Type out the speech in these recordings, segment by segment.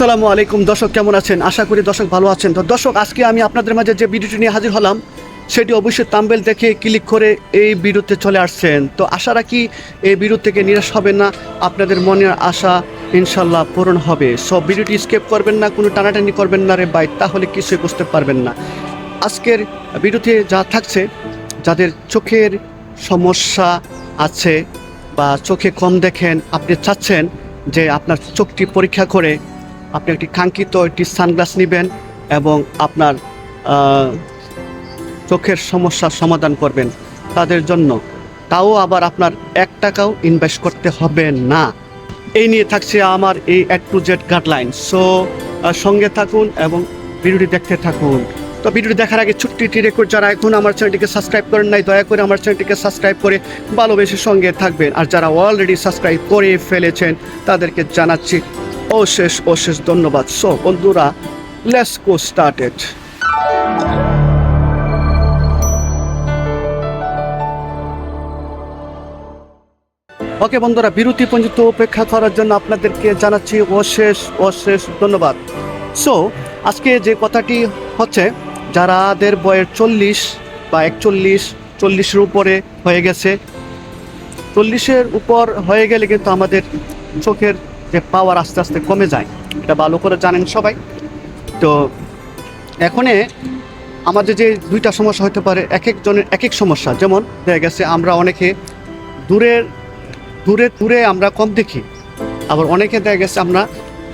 আসসালামু আলাইকুম। দর্শক, কেমন আছেন? আশা করি দর্শক ভালো আছেন। তো দর্শক, আজকে আমি আপনাদের মাঝে যে ভিডিওটি নিয়ে হাজির হলাম, সেটি অবশ্যই তাম্বেল দেখে ক্লিক করে এই ভিডিওতে চলে আসছেন। তো আশা রাখি এই ভিডিও থেকে নিরাশ হবেন না, আপনাদের মনের আশা ইনশাল্লাহ পূরণ হবে। সব ভিডিওটি স্কেপ করবেন না, কোনো টানাটানি করবেন না রে বাই তাহলে কিছুই বুঝতে পারবেন না। আজকের ভিডিওতে যা থাকছে, যাদের চোখের সমস্যা আছে বা চোখে কম দেখেন, আপনি চাচ্ছেন যে আপনার চোখটি পরীক্ষা করে আপনি একটি কাঙ্ক্ষিত একটি সানগ্লাস নেবেন এবং আপনার চোখের সমস্যার সমাধান করবেন। তাদের জন্য তাও আবার আপনার এক টাকাও ইনভেস্ট করতে হবে না। এই নিয়ে থাকছে আমার এই A to Z guideline so সঙ্গে থাকুন এবং ভিডিওটি দেখতে থাকুন। তো ভিডিওটি দেখার আগে ছোট্ট একটি রেকর্ড যারা এখন আমার চ্যানেলটিকে সাবস্ক্রাইব করেন নাই, দয়া করে আমার চ্যানেলটিকে সাবস্ক্রাইব করে ভালোবেসে সঙ্গে থাকবেন। আর যারা অলরেডি সাবস্ক্রাইব করে ফেলেছেন, তাদেরকে জানাচ্ছি অশেষ অশেষ ধন্যবাদ। সো বন্ধুরা লেটস গো স্টার্টেড ওকে বন্ধুরা, বিরতি পর্যন্ত উপেক্ষা করার জন্য আপনাদেরকে জানাচ্ছি অশেষ অশেষ ধন্যবাদ। সো আজকে যে কথাটি হচ্ছে, যারাদের বয়স চল্লিশ বা একচল্লিশ, চল্লিশের উপরে হয়ে গেছে, চল্লিশের উপর হয়ে গেলে কিন্তু আমাদের চোখের যে পাওয়ার আস্তে আস্তে কমে যায়, এটা ভালো করে জানেন সবাই। তো এখনে আমাদের যে দুইটা সমস্যা হতে পারে, এক একজনের এক এক সমস্যা। যেমন দেখা গেছে, আমরা অনেকে দূরের, দূরে দূরে আমরা কম দেখি। আবার অনেকে দেখা গেছে, আমরা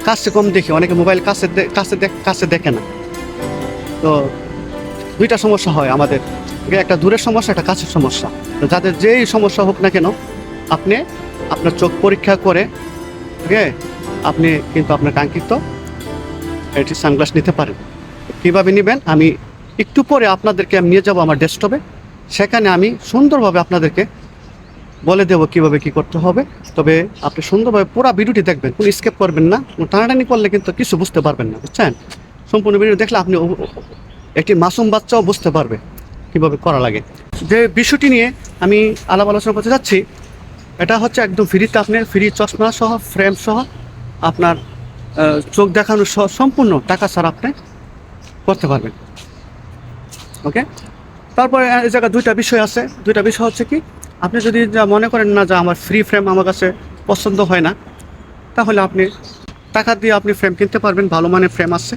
কাছে কম দেখি। অনেকে মোবাইল কাছে কাছে কাছে দেখে না। তো দুইটা সমস্যা হয় আমাদের। একটা দূরের সমস্যা, একটা কাছের সমস্যা। যাদের যেই সমস্যা হোক না কেন, আপনি আপনার চোখ পরীক্ষা করে আছে আপনি কিন্তু আপনার কাঙ্ক্ষিত এটি সানগ্লাস নিতে পারেন। কীভাবে নেবেন? আমি একটু পরে আপনাদেরকে আমি নিয়ে যাব আমার ডেস্কটপে। সেখানে আমি সুন্দরভাবে আপনাদেরকে বলে দেবো কীভাবে কি করতে হবে। তবে আপনি সুন্দরভাবে পুরো ভিডিওটি দেখবেন, কোনো স্কেপ করবেন না টানাটানি করলে কিন্তু কিছু বুঝতে পারবেন না, বুঝছেন? সম্পূর্ণ ভিডিও দেখলে আপনি একটি মাসুম বাচ্চাও বুঝতে পারবে কীভাবে করা লাগে। যে বিষয়টি নিয়ে আমি আলাপ আলোচনা করতে যাচ্ছি এটা হচ্ছে একদম ফ্রিতে আপনি ফ্রি চশমা সহ ফ্রেম সহ আপনার চোখ দেখানো সম্পূর্ণ টাকা ছাড়া আপনি করতে পারবেন। ওকে তারপরে এই জায়গায় দুইটা বিষয় আছে। দুইটা বিষয় হচ্ছে কি, আপনি যদি মনে করেন না যে আমার ফ্রি ফ্রেম আমার কাছে পছন্দ হয় না, তাহলে আপনি টাকা দিয়ে আপনি ফ্রেম কিনতে পারবেন। ভালো মানের ফ্রেম আছে।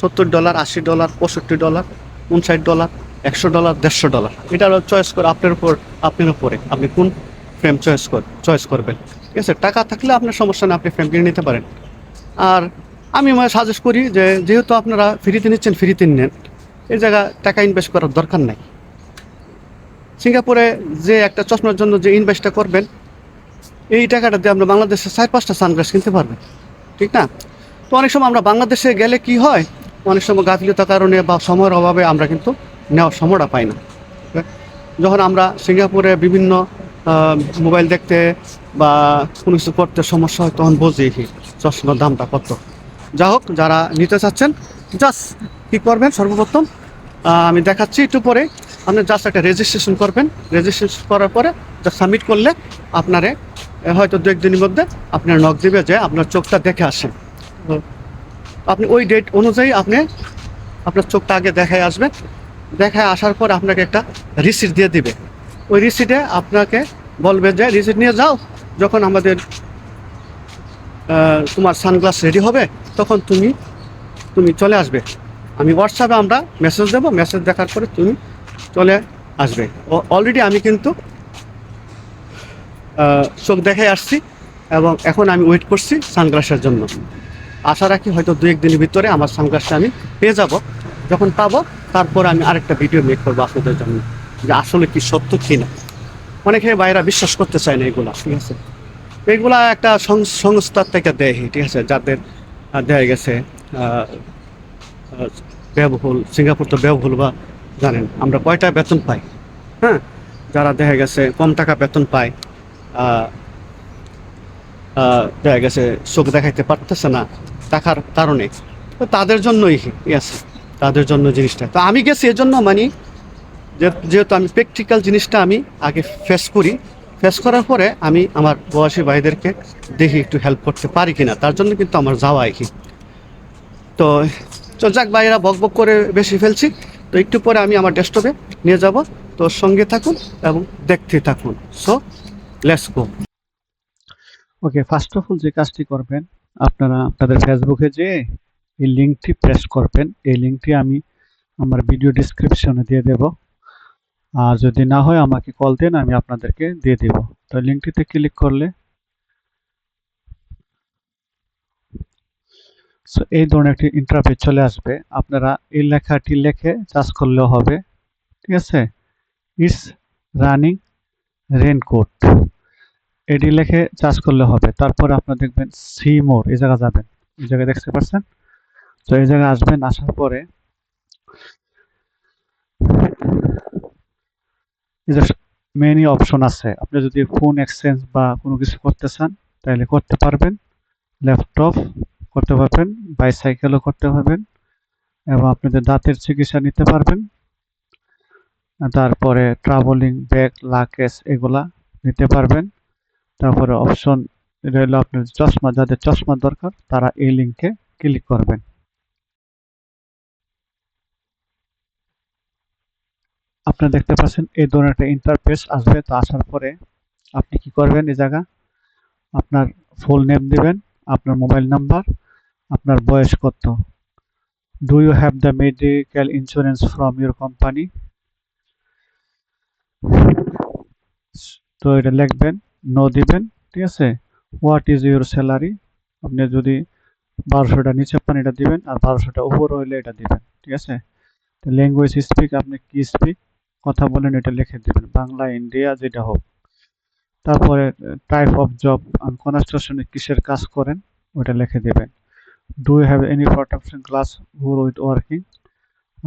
সত্তর ডলার আশি ডলার পঁয়ষট্টি ডলার উনষাট ডলার একশো ডলার দেড়শো ডলার এটা চয়েস করে আপনার উপর, আপনার উপরে। আপনি কোন ফ্রেম চয়েস কর চয়েস করবেন। ঠিক আছে? টাকা থাকলে আপনার সমস্যা না আপনি ফ্রেম কিনে নিতে পারেন। আর আমি সাজেস্ট করি যে, যেহেতু আপনারা ফ্রিতে নিচ্ছেন ফ্রিতে নেন। এই জায়গা টাকা ইনভেস্ট করার দরকার নাই। সিঙ্গাপুরে যে একটা চশমার জন্য যে ইনভেস্টটা করবেন, এই টাকাটা দিয়ে আমরা বাংলাদেশে চার পাঁচটা সানগ্লাস কিনতে পারবেন। ঠিক না? তো অনেক সময় আমরা বাংলাদেশে গেলে কি হয়? অনেক সময় গাফিলতার কারণে বা সময়ের অভাবে আমরা কিন্তু নেওয়ার সময়টা পাই না। যখন আমরা সিঙ্গাপুরে বিভিন্ন মোবাইল দেখতে বা কোনো কিছু করতে সমস্যা হয়, তখন বুঝি চশমার দামটা কত। যা হোক, যারা নিতে চাচ্ছেন জাস্ট কী করবেন সর্বপ্রথম আমি দেখাচ্ছি একটু পরে, আপনি জাস্ট একটা রেজিস্ট্রেশন করবেন। রেজিস্ট্রেশন করার পরে যা সাবমিট করলে আপনারে হয়তো দু একদিনের মধ্যে আপনার নক দিবে যে আপনার চোখটা দেখে আসেন আপনি ওই ডেট অনুযায়ী আপনি আপনার চোখটা আগে দেখায় আসবেন। দেখায় আসার পর আপনাকে একটা রিসিট দিয়ে দিবে। ওই রিসিটে আপনাকে বলবে যে রিসিট নিয়ে যাও। যখন আমাদের তোমার সানগ্লাস রেডি হবে, তখন তুমি তুমি চলে আসবে। আমি হোয়াটসঅ্যাপে আমরা মেসেজ দেবো মেসেজ দেখার পরে তুমি চলে আসবে। অলরেডি আমি কিন্তু চোখ দেখে আসছি এবং এখন আমি ওয়েট করছি সানগ্লাসের জন্য। আশা রাখি হয়তো দু একদিনের ভিতরে আমার সানগ্লাসটা আমি পেয়ে যাব। যখন পাবো, তারপর আমি আরেকটা ভিডিও মেক করব আপনাদের জন্য। যে আসলে কি সত্য কি না অনেকে বাইরা বিশ্বাস করতে চায় না এগুলা, ঠিক আছে? এগুলা একটা সংস্থার থেকে দেয় ঠিক আছে? যাদের দেয়া গেছে ব্যয়বহুল, সিঙ্গাপুর তো ব্যয়বহুল বা জানেন, আমরা কয়টা বেতন পাই? হ্যাঁ? যারা দেখা গেছে, কম টাকা বেতন পায় দেখা গেছে, চোখ দেখাইতে পারতেছে না টাকার কারণে। তাদের জন্যই ইয়াস তাদের জন্য জিনিসটা। তো আমি গেছি এজন্য মানে যেহেতু আমি প্র্যাকটিক্যাল জিনিসটা আমি আগে ফেস করি ফেস করার পরে আমি আমার বয়সী ভাইদেরকে দেখি একটু হেল্প করতে পারি কিনা। তার জন্য কিন্তু আমার যাওয়া আর কি তো তো যাক ভাইরা বক বক করে বেশি ফেলছি। তো একটু পরে আমি আমার ডেস্কটপে নিয়ে যাব। তো সঙ্গে থাকুন এবং দেখতে থাকুন। So let's go okay first of all যে কাজটি করবেন, আপনারা আপনাদের ফেসবুকে যে এই লিঙ্কটি প্রেস করবেন, এই লিঙ্কটি আমি আমার ভিডিও ডিসক্রিপশনে দিয়ে দেব। আর যদি না হয় আমাকে কল দেন, আমি আপনাদেরকে দিয়ে দেব। তো লিঙ্কটিতে ক্লিক করলে সো এই ধরনের একটি ইন্টারফেস চলে আসবে। আপনারা এই লেখাটি লিখে চার্জ করলেও হবে। ঠিক আছে? ইটস রানিং রেনকোট এটি লেখে চার্জ করলে হবে। তারপরে আপনারা দেখবেন সি মোর এই জায়গা যাবেন। এই জায়গায় দেখতে পাচ্ছেন? তো এই জায়গায় আসবেন, আসার পরে মেনি অপশন আছে। আপনি যদি ফোন এক্সচেঞ্জ বা কোনো কিছু করতে চান, তাহলে করতে পারবেন। ল্যাপটপ করতে পারবেন বাইসাইকেলও করতে পারবেন এবং আপনাদের দাঁতের চিকিৎসা নিতে পারবেন। তারপরে ট্রাভেলিং ব্যাগ লাকেজ এগুলা নিতে পারবেন। তারপরে অপশন রইল আপনার চশমা, যাদের চশমা দরকার, তারা এই লিঙ্কে ক্লিক করবেন। আপনারা দেখতে পাচ্ছেন, এই ধরনের একটা ইন্টারফেস আসবে। তো আসার পরে আপনি কি করবেন এই জায়গা? আপনার ফুল নেম দিবেন, আপনার মোবাইল নাম্বার আপনার বয়স কত? Do you have the medical insurance from your company তো এটা লিখবেন নো দিবেন, ঠিক আছে? হোয়াট ইজ ইউর স্যালারি আপনি যদি বারোশোটা নিচে পান, এটা দিবেন, আর বারোশোটা উপর হইলে এটা দিবেন, ঠিক আছে? ল্যাঙ্গুয়েজ স্পিক আপনি কি স্পিক কথা বলেন, এটা লিখে দিবেন। বাংলা, ইন্ডিয়া, যেটা হোক। তারপরে টাইপ অফ জব কনস্ট্রাকশনে কিসের কাজ করেন, ওটা লিখে দিবেন। Do you have any protection class who're with working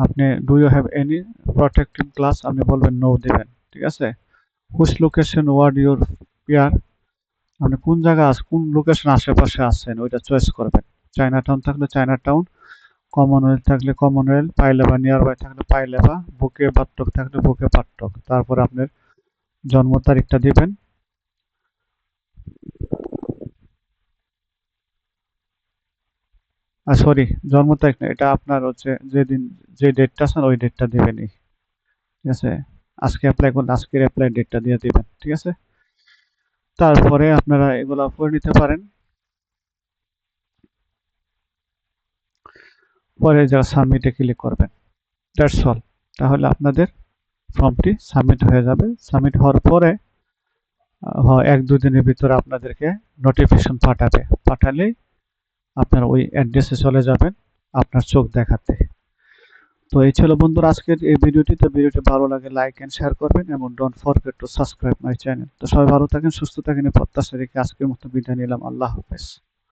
আপনি do you have any protective class আপনি বলবেন নো দিবেন। ঠিক আছে? Which location would you prefer আপনি কোন জায়গা কোন লোকেশন আশেপাশে আছেন, ওইটা চয়েস করবেন। চায়না টাউন থাকলে চায়না টাউন কমনওয়েলথ থাকলে কমনওয়েলথ, পাইলেবা নিয়ার বাই থাকলে পাইলেবা, বুকে পাট্টক থাকলে বুকে পাট্টক তারপর আপনার জন্ম তারিখটা দিবেন। সরি জন্ম তারিখ না, এটা আপনার হচ্ছে যেদিন, যে ডেটটা আছে ওই ডেটটা দিবেনই। ঠিক আছে? আজকে অ্যাপ্লাই করলে আজকের অ্যাপ্লাই ডেটটা দিয়ে দিবেন। ঠিক আছে? তারপরে আপনারা এগুলা করে নিতে পারেন। পরে যারা সাবমিটে ক্লিক করবেন। দ্যাটস অল তাহলে আপনাদের ফর্মটি সাবমিট হয়ে যাবে। সাবমিট হওয়ার পরে এক দু দিনের ভিতরে আপনাদেরকে নোটিফিকেশন পাঠাবে। পাঠালেই আপনার ওই অ্যাড্রেসে চলে যাবেন আপনার চোখ দেখাতে। তো এই ছিল বন্ধুরা আজকের এই ভিডিওটি। তো ভিডিওটি ভালো লাগে লাইক এন্ড শেয়ার করবেন এবং don't forget to subscribe my channel তো সবাই ভালো থাকেন, সুস্থ থাকেন প্রত্যাশা রেখে আজকের মতো বিদায় নিলাম। আল্লাহ হাফেজ।